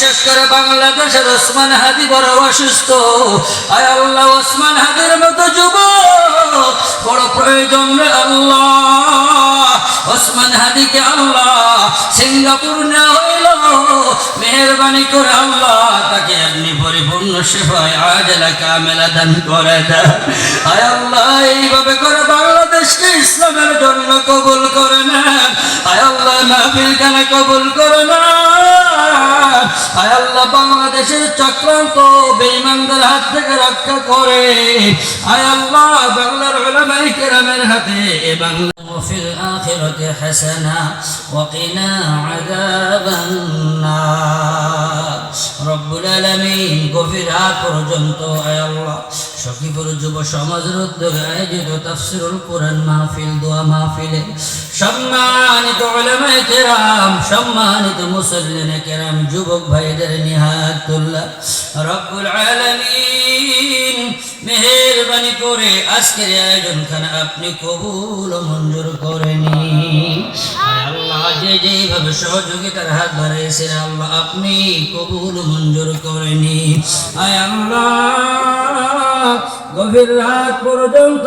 বিশেষ করে বাংলাদেশের ওসমান হাদি বড় অসুস্থ। আয় আল্লাহ, ওসমান হাদির মতো যুবক, বড় প্রয়োজন রে আল্লাহ। ওসমান হাদিকে আল্লাহ সিঙ্গাপুর নেওয়া হইল। মেহরবানি করে আল্লাহ তাকে আপনি পরিপূর্ণ সেবায় আজলা কামেলা দান করে দেন। আয় আল্লাহ, এইভাবে করে বাংলাদেশকে ইসলামের জন্য কবুল করে নেন। আয় আল্লাহ, মাহফিল কেন কবুল করে নেন। আয় আল্লাহ বাংলাদেশের চক্রান্ত বেঈমানদের হাত থেকে রক্ষা করে আয় আল্লাহ বাংলার উলামাই কেরামের হাতে এ বাংলা وفي الآخرة حسنة وقنا عذاب النار رب العالمين গভীর রাত পর্যন্ত আয় আল্লাহ সখীপুর যুব সমাজের উদ্যোগে আয়োজিত তাফসিরুল কোরআন মাহফিল, দোয়া মাহফিলে সম্মানিত উলামায়ে কেরাম, সম্মানিত মুসল্লিনে কেরাম, যুবক ভাইদের নিহায়াতুল্লাহ। রব্বুল আলামিন মেহেরবানি করে আজকের আয়োজন খানা আপনি কবুল মঞ্জুর করে নিন। আয় আল্লাহ, যে যেভাবে সহযোগিতার হাত বাড়িয়েছেন আল্লাহ আপনি কবুল মঞ্জুর করে নিন। আয় আল্লাহ। গভীর রাত পর্যন্ত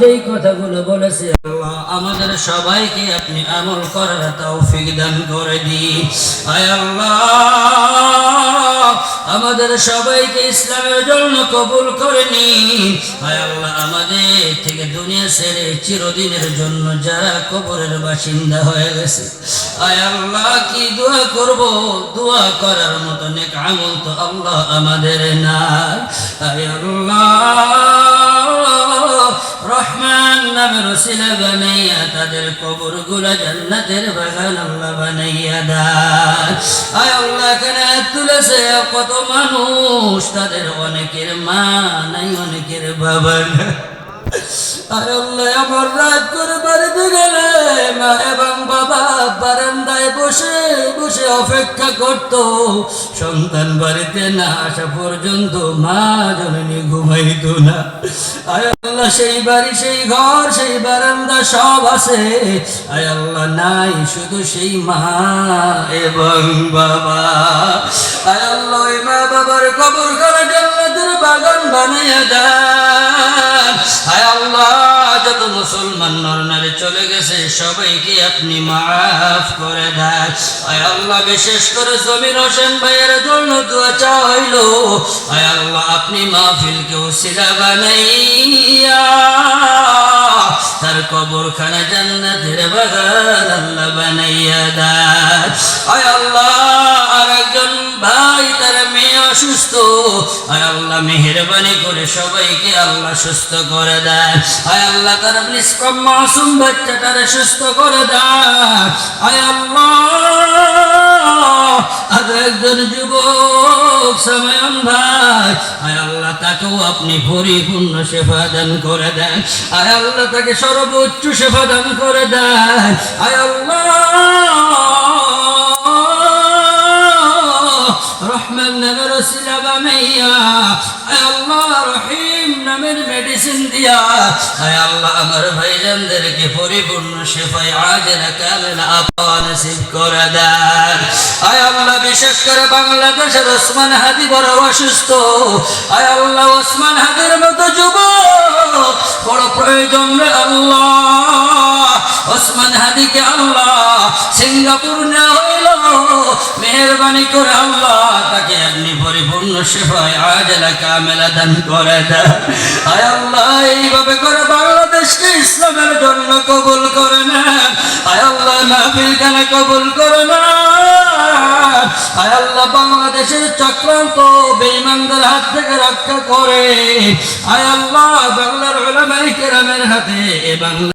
যেই কথাগুলো বলেছে আমাদের সবাইকে আপনি আমল করার তৌফিক দান করে আমাদের সবাইকে ইসলামের জন্য কবুল করে আয় আল্লাহ, আমাদের থেকে দুনিয়া ছেড়ে চিরদিনের জন্য যারা কবরের বাসিন্দা হয়ে গেছে আয় আল্লাহ, কি দোয়া করব? দোয়া করার মতো নেক আমল তো আল্লাহ আমাদের রহমান নামের ওসিলা বানাইয়া তাদের কবরগুলা জান্নাতের বাগান আল্লাহ বানাইয়া দেয় আয় আল্লাহ, কেন তুলেছে? কত মানুষ, তাদের অনেকের মা নাই, অনেকের বাবা আয় আল্লাহ আমার রাত করে বাড়িতে গেলে মা এবং বাবা বসে বসে অপেক্ষা করত। সন্তান বাড়িতে না আসা পর্যন্ত মা জননী ঘুমাইত না। আয় আল্লাহ, সেই বাড়ি, সেই ঘর, সেই বারান্দা সব আছে। আয় আল্লাহ, নাই শুধু সেই মা এবং বাবা। আয় আল্লাহ মা বাবার কবর করে জান্নাতের বাগান বানাইয়া যত মুসলমান নর নারী চলে গেছে, সবাইকে আপনি মাফ করে দেন। আয় আল্লাহ, বিশেষ করে জমির হোসেন ভাইয়ের জন্য দোয়া চাইল। আয় আল্লাহ, আপনি মাহফিল মাহফিলকে সিরা বানাইয়া তার কবরখানা অসুস্থ। আয় আল্লাহ, মেহরবানি করে সবাইকে আল্লাহ সুস্থ করে দেয়। আয় আল্লাহ মাসুম বাচ্চাটারে সুস্থ করে দেয়। আয় আল্লাহ, আর একজন যুবক ভাই। আয় আল্লাহ, তাকেও আপনি পরিপূর্ণ সেবা দান করে দেন। আয় আল্লাহ, তাকে সর্বোচ্চ সেবা দান করে দেন। আয় আল্লাহ বিশেষ করে বাংলাদেশের ওসমান হাদি বড় অসুস্থ। আয় আল্লাহ, ওসমান হাদির মতো যুবক, বড় প্রয়োজন রে আল্লাহ। ওসমান হাদিকে আল্লাহ সিঙ্গাপুর নেওয়া হইল, মেহরবানি করে আল্লাহ তাকে আপনি পরিপূর্ণ সেবায় আজলা কামেলা দান করে দেন আয় আল্লাহ, এইভাবে করে বাংলাদেশকে ইসলামের জন্য কবুল করে নেন। আয় আল্লাহ, মাহফিল কেন কবুল করে নেন? আয় আল্লাহ, বাংলাদেশের চক্রান্ত বেঈমানদের হাত থেকে রক্ষা করে। আয় আল্লাহ, বাংলার হাতে বাংলা